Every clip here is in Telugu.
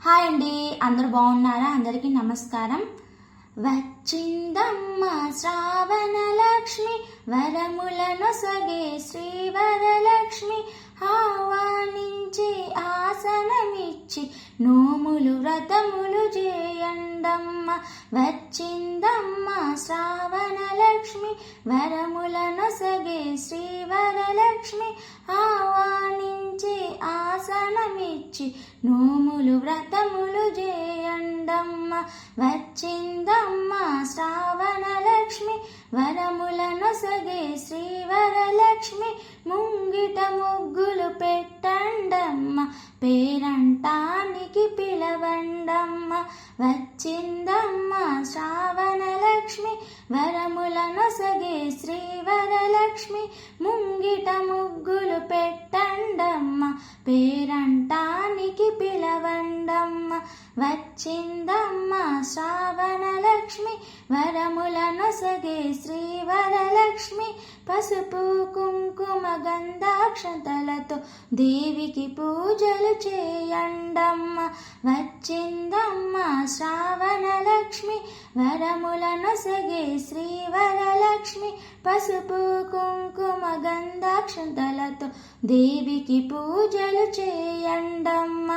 హాయ్ అండి. అందరూ బాగున్నారా? అందరికీ నమస్కారం. వచ్చిందమ్మ శ్రావణ లక్ష్మి వరములను సగే శ్రీ వరలక్ష్మి ఆహ్వానించి ఆసనమిచ్చి నోములు వ్రతములు చేయండమ్మ. వచ్చిందమ్మ శ్రావణ లక్ష్మి వరములను సగే శ్రీ వచ్చి నోములు వ్రతములు చేయండమ్మ వచ్చిందమ్మ శ్రావణ లక్ష్మి వరములను సగే శ్రీవరలక్ష్మి ముంగిట ముగ్గులు పెట్టండమ్మ పేరంటానికి పిలవండమ్మ. వరములను సగి శ్రీ వరలక్ష్మి ముంగిట ముగ్గులు పెట్టండమ్మ పేరంటానికి పిలవండమ్మ. వచ్చిందమ్మ శ్రావణ లక్ష్మి వరములను సగి శ్రీ వరలక్ష్మి పసుపు కుంకుమ గంధాక్షతలతో దేవికి పూజలు చేయండమ్మ. వచ్చిందమ్మ శ్రావణ లక్ష్మి వరములను సగే శ్రీ వరలక్ష్మి పసుపు కుంకుమ గంధాక్షతలతో దేవికి పూజలు చేయండమ్మ.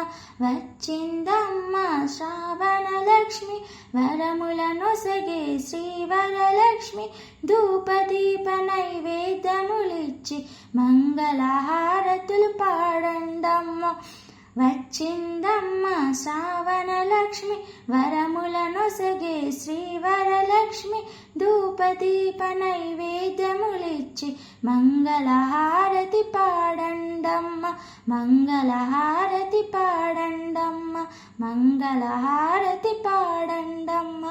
వచ్చిందమ్మ శ్రావణ లక్ష్మి వరములను సగే శ్రీ వరలక్ష్మి ధూపదీప నైవేద్యములిచ్చి మంగళహారతులు పాడండమ్మ. వచ్చిందమ్మ శ్రావణ లక్ష్మి వరములను సగే శ్రీ వరలక్ష్మి ధూపదీప నైవేద్యములిచ్చి మంగళహారతి పాడండమ్మ మంగళహారతి పాడండమ్మ మంగళహారతి పాడండమ్మ.